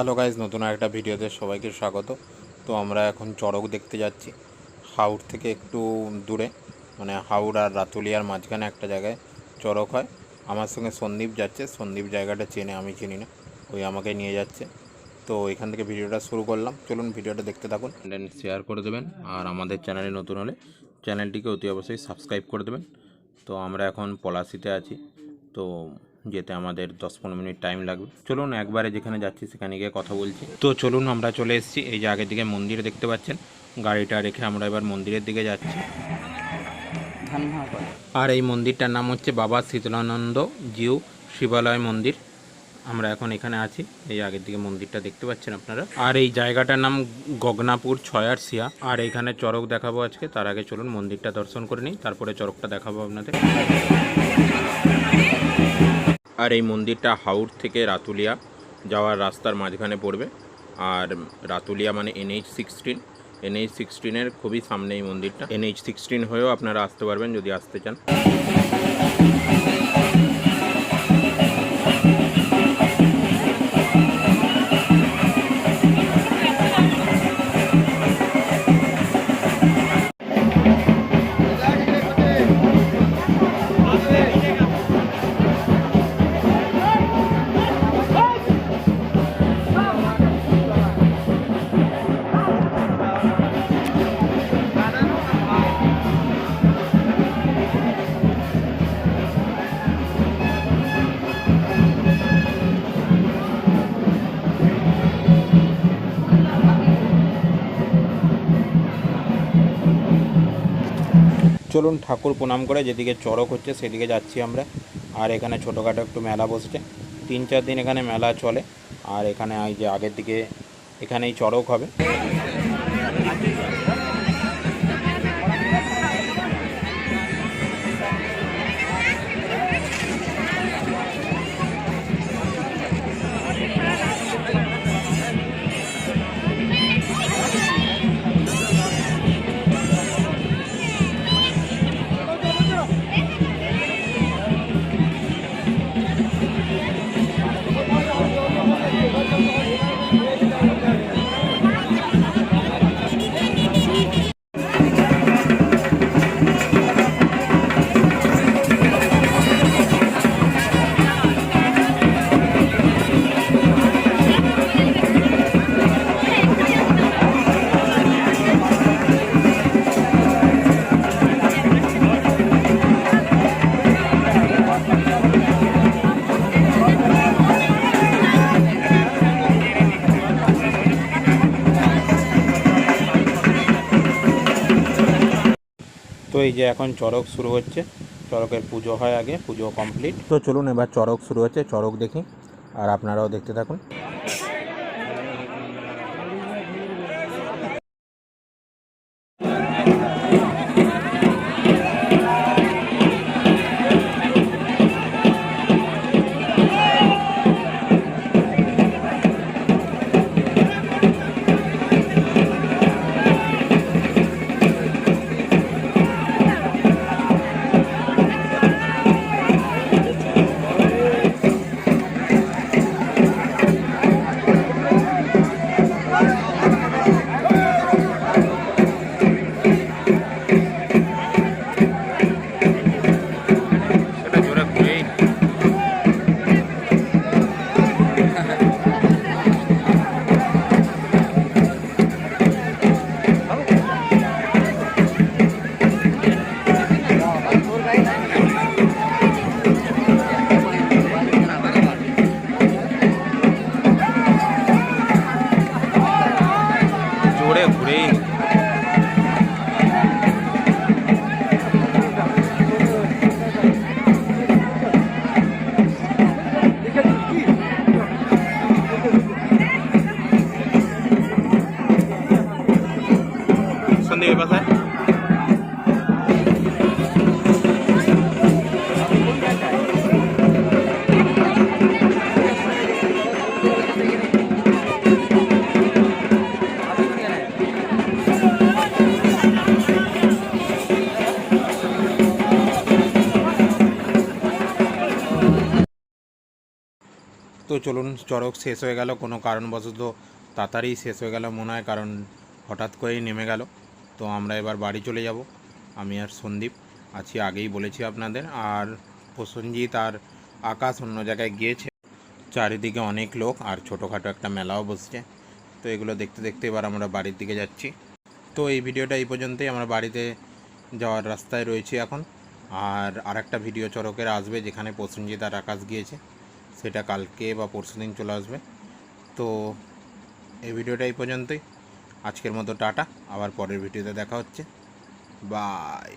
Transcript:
Hello guys নতুন একটা ভিডিওতে সবাইকে স্বাগত। তো আমরা এখন চড়ক দেখতে যাচ্ছি। হাওড় থেকে একটু দূরে মানে হাওড় আর রাতুলিয়ার মাঝখানে একটা জায়গায় চড়ক হয়। আমার সঙ্গে সন্দীপ যাচ্ছে, সন্দীপ জায়গাটা চেনে, আমি চিনি না। ওই আমাকে নিয়ে যাচ্ছে। তো এখান থেকে ভিডিওটা শুরু করলাম। চলুন ভিডিওটা দেখতে থাকুন। শেয়ার করে দেবেন আর আমাদের চ্যানেলে নতুন হলে চ্যানেলটিকে অতি অবশ্যই সাবস্ক্রাইব করে দেবেন। তো আমরা এখন পলাশিতে আছি। তো যেতে আমাদের দশ পনেরো মিনিট টাইম লাগবে। চলুন একবারে যেখানে যাচ্ছি সেখানে গিয়ে কথা বলছি। তো চলুন আমরা চলে এসেছি, এই যে আগের দিকে মন্দির দেখতে পাচ্ছেন, গাড়িটা রেখে আমরা এবার মন্দিরের দিকে যাচ্ছি। আর এই মন্দিরটার নাম হচ্ছে বাবা শীতলানন্দ জিউ শিবালয় মন্দির। আমরা এখন এখানে আছি, এই আগের দিকে মন্দিরটা দেখতে পাচ্ছেন আপনারা। আর এই জায়গাটার নাম গগনাপুর ছয়ারসিয়া আর এইখানে চড়ক দেখাবো আজকে, তার আগে চলুন মন্দিরটা দর্শন করে নিই, তারপরে চড়কটা দেখাবো আপনাদের। আর এই মন্দিরটা হাওড় থেকে রাতুলিয়া যাওয়ার রাস্তার মাঝখানে পড়বে। আর রাতুলিয়া মানে এনএইচ সিক্সটিন এনএইচ সিক্সটিনের খুবই সামনে এই মন্দিরটা। এনএইচ সিক্সটিন হয়েও আপনারা আসতে পারবেন যদি আসতে চান। চলুন ঠাকুর প্রণাম করে, যেদিকে চড়ক হচ্ছে সেদিকে যাচ্ছি আমরা। আর এখানে ছোটোখাটো একটু মেলা বসছে। তিন চার দিন এখানে মেলা চলে। আর এখানে এই যে আগের দিকে এখানেই চড়ক হবে। এই যে এখন চড়ক শুরু হচ্ছে, চড়কের পুজো হয় আগে, পুজো কমপ্লিট তো চলুন এবার চড়ক শুরু হচ্ছে, চড়ক দেখি, আর আপনারাও দেখতে থাকুন। তো চলুন, চড়ক শেষ হয়ে গেল, কোনো কারণবশত তাড়াতাড়ি শেষ হয়ে গেল মনে হয়, কারণ হঠাৎ করেই নেমে গেল। তো আমরা এবার বাড়ি চলে যাব। আমি আর সন্দীপ আছি, আগেই বলেছি আপনাদের। আর প্রসেনজিৎ আর আকাশ অন্য জায়গায় গিয়েছে। চারিদিকে অনেক লোক, আর ছোটোখাটো একটা মেলাও বসছে। তো এগুলো দেখতে দেখতে এবার আমরা বাড়ির দিকে যাচ্ছি। তো এই ভিডিওটা এই পর্যন্তই। আমরা বাড়িতে যাওয়ার রাস্তায় রয়েছি এখন। আর আরেকটা ভিডিও চড়কের আসবে, যেখানে প্রসেনজিৎ আর আকাশ গিয়েছে। সেটা কালকে বা পরশু দিন চলে আসবে। তো এই ভিডিওটা এই পর্যন্তই। আজকের মতো টাটা। আবার পরের ভিডিওতে দেখা হচ্ছে। বাই।